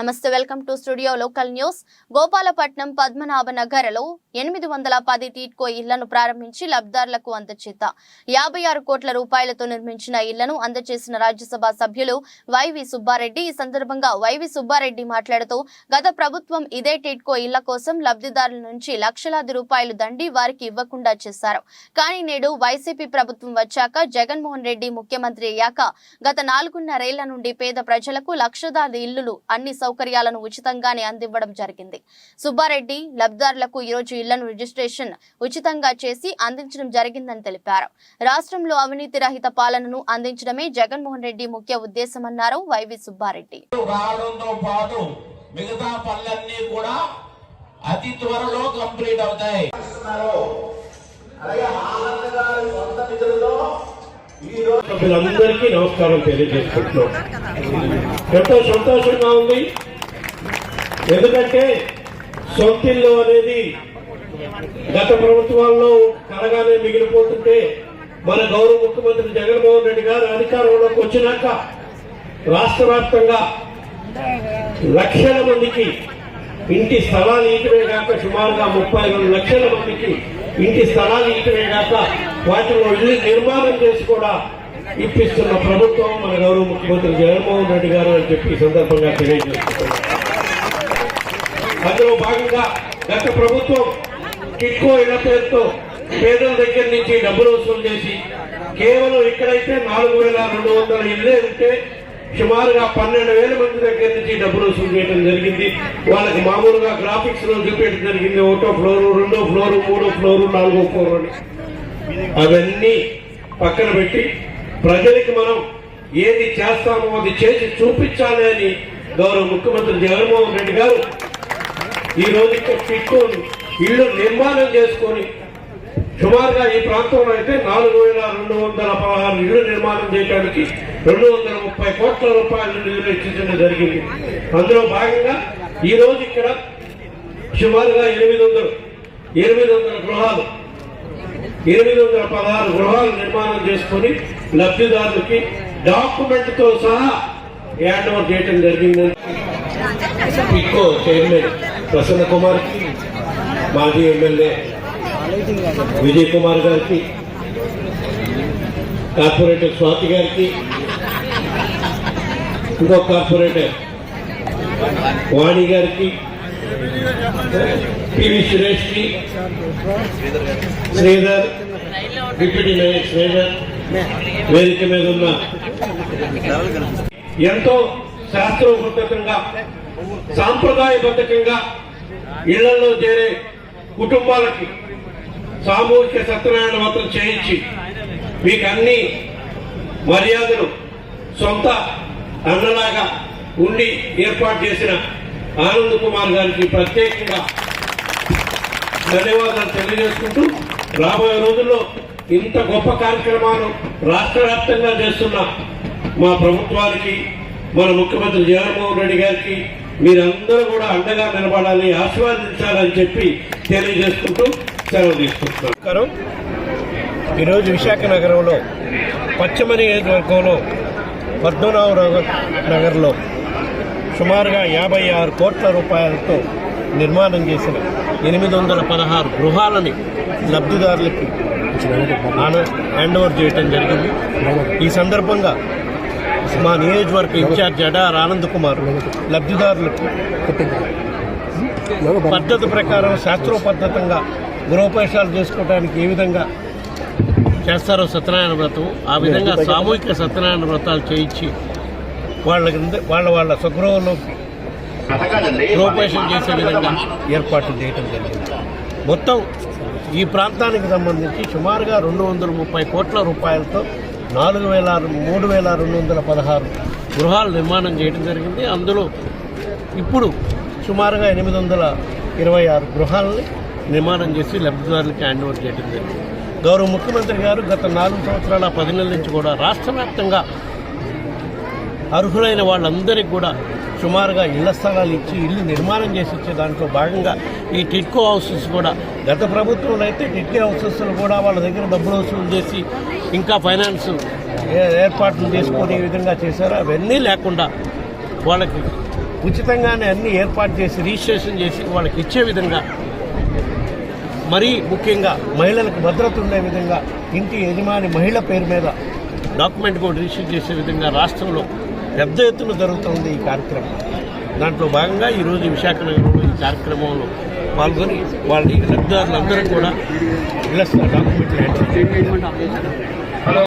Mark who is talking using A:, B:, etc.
A: నమస్తే welcome to studio local news. Gopalapatnam Padmanabha నగర్లో ఎనిమిది వందల పది టీట్కో ఇళ్ళను ప్రారంభించి లబ్ధిదారులకు అందచేత యాభై ఆరు కోట్ల రూపాయలతో నిర్మించిన ఇళ్ళను అందచేసిన రాజ్యసభ సభ్యులు వైవి సుబ్బారెడ్డి. ఈ సందర్భంగా వైవి సుబ్బారెడ్డి మాట్లాడుతూ గత ప్రభుత్వం ఇదే టీట్కో ఇళ్ళ కోసం లబ్ధిదారుల నుంచి లక్షలాది రూపాయలు దండి వారికి ఇవ్వకుండా చేశారు. కానీ నేడు వైసీపీ ప్రభుత్వం వచ్చాక జగన్మోహన్ రెడ్డి ముఖ్యమంత్రి అయ్యాక గత నాలుగున్నరేళ్ళ నుండి పేద ప్రజలకు లక్షలాది ఇల్లులు అన్ని సౌకర్యాలను ఉచితంగానే అందివ్వడం జరిగింది. సుబ్బారెడ్డి లబ్ధిదారులకు ఈరోజు ఇళ్ళను రిజిస్ట్రేషన్ ఉచితంగా చేసి అందించడం జరిగిందని తెలిపారు. రాష్ట్రంలో అవినీతి రహిత పాలనను అందించడమే జగన్మోహన్ రెడ్డి ముఖ్య ఉద్దేశమన్నారు వైవి సుబ్బారెడ్డి.
B: రావడంతో పాటు మిగతా పనులన్నీ కూడా అతి త్వరలో కంప్లీట్ అవుతాయి.
C: నమస్కారం తెలియజేసుకుంటున్నాం. ఎంతో సంతోషంగా ఉంది. ఎందుకంటే సొంతిల్లు అనేది గత ప్రభుత్వాల్లో కలగానే మిగిలిపోతుంటే మన గౌరవ ముఖ్యమంత్రి జగన్మోహన్ రెడ్డి గారు అధికారంలోకి వచ్చినాక రాష్ట్ర వ్యాప్తంగా లక్షల మందికి ఇంటి స్థలాలు ఇటువే కాక సుమారుగా ముప్పై రెండు లక్షల మందికి ఇంటి స్థలాలు ఇటువే కాక వాటిలో ఇల్లు నిర్మాణం చేసి కూడా ఇప్పిస్తున్న ప్రభుత్వం మన గౌరవ ముఖ్యమంత్రి జగన్మోహన్ రెడ్డి గారు అని చెప్పి సందర్భంగా తెలియజేస్తున్నారు అందులో భాగంగా గత ప్రభుత్వం కిట్కో ఇళ్ళ పేరుతో పేదల దగ్గర నుంచి డబ్బులు వసూలు చేసి కేవలం ఇక్కడైతే నాలుగు వేల రెండు వందల ఇల్లే ఉంటే సుమారుగా పన్నెండు వేల మంది దగ్గర నుంచి డబ్బులు వసూలు చేయడం జరిగింది. వాళ్ళకి మామూలుగా గ్రాఫిక్స్లో చూపించడం జరిగింది. ఒకటో ఫ్లోరు రెండో ఫ్లోరు మూడో ఫ్లోరు నాలుగో ఫ్లోర్ అని. అవన్నీ పక్కన పెట్టి ప్రజలకి మనం ఏది చేస్తామో అది చేసి చూపించాలి అని గౌరవ ముఖ్యమంత్రి జగన్మోహన్ రెడ్డి గారు ఈ రోజు ఇక్కడ పెట్టుకొని ఇల్లు నిర్మాణం చేసుకొని సుమారుగా ఈ ప్రాంతంలో అయితే నాలుగు వేల రెండు వందల పదహారు ఇళ్ళు నిర్మాణం చేయడానికి రెండు వందల ముప్పై కోట్ల రూపాయలు నిధులు ఇచ్చించడం జరిగింది. అందులో భాగంగా ఈ రోజు ఇక్కడ సుమారుగా ఎనిమిది వందలు ఎనిమిది వందల గృహాలు ఎనిమిది వందల పదహారు గృహాలు నిర్మాణం చేసుకొని లబ్ధిదారులకి డాక్యుమెంట్తో సహా హ్యాండ్ ఓవర్ చేయడం జరిగిందని పిక్కో చైర్మన్ ప్రసన్న కుమార్కి మాజీ ఎమ్మెల్యే విజయ్ కుమార్ గారికి కార్పొరేటర్ స్వాతి గారికి ఇంకో కార్పొరేటర్ వాణి గారికి పివి సురేష్కి శ్రీధర్ డిప్యూటీ మేయర్ శ్రీధర్ వేదిక మీద ఉన్న ఎంతో శాస్త్రోపద్ధతంగా సాంప్రదాయబద్ధకంగా ఇళ్ళలో చేరే కుటుంబాలకి సామూహిక సత్యనారాయణ మాత్రం చేయించి మీకు అన్ని మర్యాదలు సొంత అన్నలాగా ఉండి ఏర్పాటు చేసిన ఆనంద్ కుమార్ గారికి ప్రత్యేకంగా ధన్యవాదాలు తెలియజేసుకుంటూ రాబోయే రోజుల్లో ఇంత గొప్ప కార్యక్రమాలు రాష్ట్ర వ్యాప్తంగా చేస్తున్న మా ప్రభుత్వానికి మన ముఖ్యమంత్రి జగన్మోహన్ రెడ్డి గారికి మీరందరూ కూడా అండగా నిలబడాలని ఆశీర్వాదించాలని చెప్పి తెలియజేసుకుంటూ సెలవు తీసుకుంటున్నాను
D: ఈరోజు విశాఖ నగరంలో పశ్చిమ నియోజకవర్గంలో పద్మనాభరావు నగర్లో సుమారుగా యాభై ఆరు కోట్ల రూపాయలతో నిర్మాణం చేసిన ఎనిమిది వందల పదహారు గృహాలని లబ్ధిదారులకి హ్యాండ్ ఓవర్ చేయటం జరిగింది. ఈ సందర్భంగా మా నియోజకవర్గ ఇన్ఛార్జ్ అడార్ ఆనంద్ కుమార్ లబ్ధిదారులకు పద్ధతి ప్రకారం శాస్త్రోపద్ధతంగా గృహోపేషాలు చేసుకోవడానికి ఏ విధంగా చేస్తారో సత్యనారాయణ వ్రతం ఆ విధంగా సామూహిక సత్యనారాయణ వ్రతాలు చేయించి వాళ్ళకి వాళ్ళ వాళ్ళ స్వగృహంలో గృహోపేషం చేసే విధంగా ఏర్పాట్లు చేయడం జరిగింది. మొత్తం ఈ ప్రాంతానికి సంబంధించి సుమారుగా రెండు వందల ముప్పై కోట్ల రూపాయలతో నాలుగు వేల మూడు వేల రెండు వందల పదహారు గృహాలు నిర్మాణం చేయడం జరిగింది. అందులో ఇప్పుడు సుమారుగా ఎనిమిది వందల ఇరవై ఆరు గృహాలని నిర్మాణం చేసి లబ్ధిదారులకు హ్యాండ్ ఓవర్ చేయడం జరిగింది. గౌరవ ముఖ్యమంత్రి గారు గత నాలుగు సంవత్సరాల పది నెలల నుంచి కూడా రాష్ట్ర వ్యాప్తంగా అర్హులైన వాళ్ళందరికీ కూడా సుమారుగా ఇళ్ళ స్థలాలు ఇచ్చి ఇల్లు నిర్మాణం చేసి ఇచ్చే దాంట్లో భాగంగా ఈ టిట్కో హౌసెస్ కూడా గత ప్రభుత్వంలో అయితే టిట్కో హౌసెస్లు కూడా వాళ్ళ దగ్గర డబ్బులు వసూలు చేసి ఇంకా ఫైనాన్స్ ఏ- ఏర్పాట్లు చేసుకొని ఈ విధంగా చేశారు. అవన్నీ లేకుండా వాళ్ళకి
C: ఉచితంగానే అన్ని ఏర్పాటు చేసి రిజిస్ట్రేషన్ చేసి వాళ్ళకి ఇచ్చే విధంగా మరీ ముఖ్యంగా మహిళలకు భద్రత ఉండే విధంగా ఇంటి యజమాని మహిళ పేరు మీద డాక్యుమెంట్ కూడా రిజిస్టర్ చేసే విధంగా రాష్ట్రంలో పెద్ద ఎత్తున జరుగుతుంది ఈ కార్యక్రమం. దాంట్లో భాగంగా ఈరోజు విశాఖ నగరంలో ఈ కార్యక్రమంలో పాల్గొని వాళ్ళ లబ్ధిదారులందరూ కూడా ఇళ్ళ డాక్యుమెంట్లు